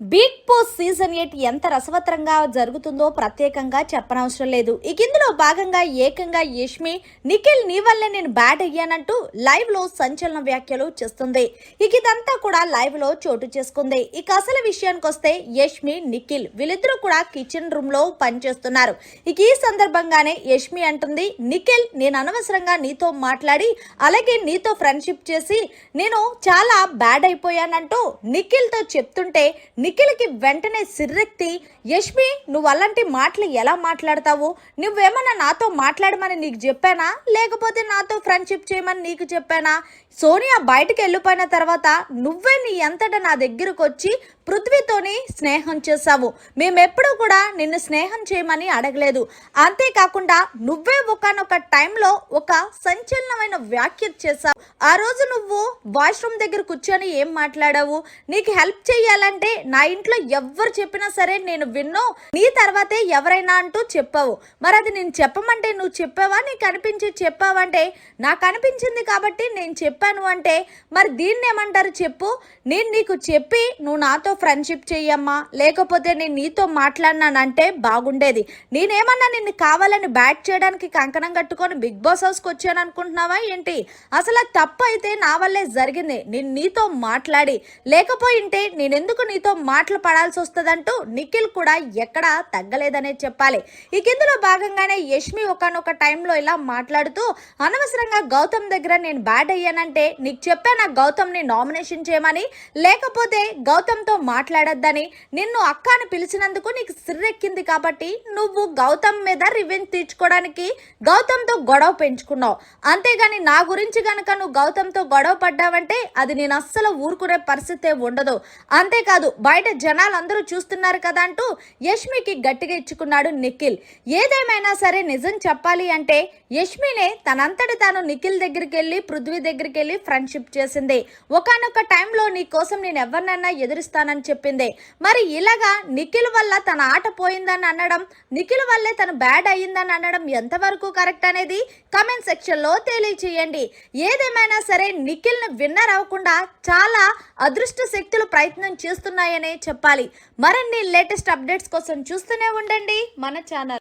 Big boss season eight ఎంత రసవత్రంగా జరుగుతుందో ప్రత్యేకంగా చెప్పనవసరం లేదు. ఇక ఇందులో భాగంగా ఏకంగా యష్మి నిఖిల్ నీ వల్లే నేను బ్యాడ్ అయ్యానంటూ లైవ్లో సంచలన వ్యాఖ్యలు చేస్తుంది. ఇక ఇదంతా కూడా లైవ్లో చోటు చేసుకుంది. ఇక అసలు విషయానికి వస్తే యష్మి నిఖిల్ వీళ్ళిద్దరూ కూడా కిచెన్ రూమ్లో పనిచేస్తున్నారు. ఇక ఈ సందర్భంగానే యష్మి అంటుంది నిఖిల్ నేను అనవసరంగా నీతో మాట్లాడి అలాగే నీతో ఫ్రెండ్షిప్ చేసి నేను చాలా బ్యాడ్ అయిపోయానంటూ నిఖిల్తో చెప్తుంటే నిఖిల్కి వెంటనే సిర్రెత్తి యష్మి నువ్వు అలాంటి మాటలు ఎలా మాట్లాడతావు? నువ్వేమన్నా నాతో మాట్లాడమని నీకు చెప్పానా? లేకపోతే నాతో ఫ్రెండ్షిప్ చేయమని నీకు చెప్పానా? సోనియా బయటకు వెళ్ళిపోయిన తర్వాత నువ్వే నీ ఎంతట నా దగ్గరకు వచ్చి పృథ్వీతోని స్నేహం చేశావు. మేమెప్పుడూ కూడా నిన్ను స్నేహం చేయమని అడగలేదు. అంతేకాకుండా నువ్వే ఒకనొక టైంలో ఒక సంచలనమైన వ్యాఖ్య చేశావు. ఆ రోజు నువ్వు వాష్రూమ్ దగ్గర కూర్చొని ఏం మాట్లాడావు? నీకు హెల్ప్ చేయాలంటే నా ఇంట్లో ఎవ్వరు చెప్పినా సరే నేను విన్నో నీ తర్వాతే ఎవరైనా అంటూ చెప్పావు. మరి అది నేను చెప్పమంటే నువ్వు చెప్పావా? నీకు అనిపించి చెప్పావంటే నాకు అనిపించింది కాబట్టి నేను చెప్పాను అంటే మరి దీన్ని ఏమంటారు చెప్పు? నేను నీకు చెప్పి నువ్వు నాతో ఫ్రెండ్షిప్ చెయ్యమ్మా? లేకపోతే నేను నీతో మాట్లాడినానంటే బాగుండేది. నేనేమన్నా నిన్ను కావాలని బ్యాట్ చేయడానికి కంకణం కట్టుకొని బిగ్ బాస్ హౌస్కి వచ్చాను అనుకుంటున్నావా ఏంటి? అసలు తప్పు అయితే నా వల్లే జరిగింది. నేను నీతో మాట్లాడి లేకపోయింటే నేనెందుకు నీతో మాటలు పడాల్సి వస్తుందంటూ నిఖిల్ కూడా ఎక్కడా తగ్గలేదనే చెప్పాలి. ఇక ఇందులో భాగంగానే యష్మి ఒకనొక టైంలో ఇలా మాట్లాడుతూ అనవసరంగా గౌతమ్ దగ్గర నేను బ్యాడ్ అయ్యానంటే నీకు చెప్పాను గౌతమ్ని నామినేషన్ చేయమని? లేకపోతే గౌతమ్తో మాట్లాడొద్దని? నిన్ను అక్క అని పిలిచినందుకు నీకు సిర్రెక్కింది కాబట్టి నువ్వు గౌతమ్ మీద రివెంజ్ తీర్చుకోవడానికి గౌతమ్తో గొడవ పెంచుకున్నావు. అంతేగాని నా గురించి గనక నువ్వు గౌతమ్తో గొడవ పడ్డావంటే అది నేను అస్సలు ఊరుకునే పరిస్థితే ఉండదు. అంతేకాదు బయట జనాలు అందరూ చూస్తున్నారు కదా అంటూ యష్మికి గట్టిగా ఇచ్చుకున్నాడు నిఖిల్. ఏదేమైనా సరే నిజం చెప్పాలి అంటే యష్మినే తనంతటి తాను నిఖిల్ దగ్గరికి వెళ్ళి పృథ్వీ దగ్గరికి వెళ్ళి ఫ్రెండ్షిప్ చేసింది. ఒకనొక టైంలో నీ కోసం నేను ఎవరినైనా ఎదురుస్తానని చెప్పింది. మరి ఇలాగా నిఖిల్ వల్ల తన ఆట పోయిందని అనడం నిఖిల్ వల్లే తను బ్యాడ్ అయ్యిందని అనడం ఎంతవరకు కరెక్ట్ అనేది కమెంట్ సెక్షన్లో తెలియచేయండి. ఏదేమైనా సరే నిఖిల్ని విన్నర్ అవ్వకుండా చాలా అదృష్ట శక్తులు ప్రయత్నం చేస్తున్నాయని చెప్పాలి. మరిన్ని లేటెస్ట్ అప్డేట్స్ కోసం చూస్తూనే ఉండండి. మన ఛానల్.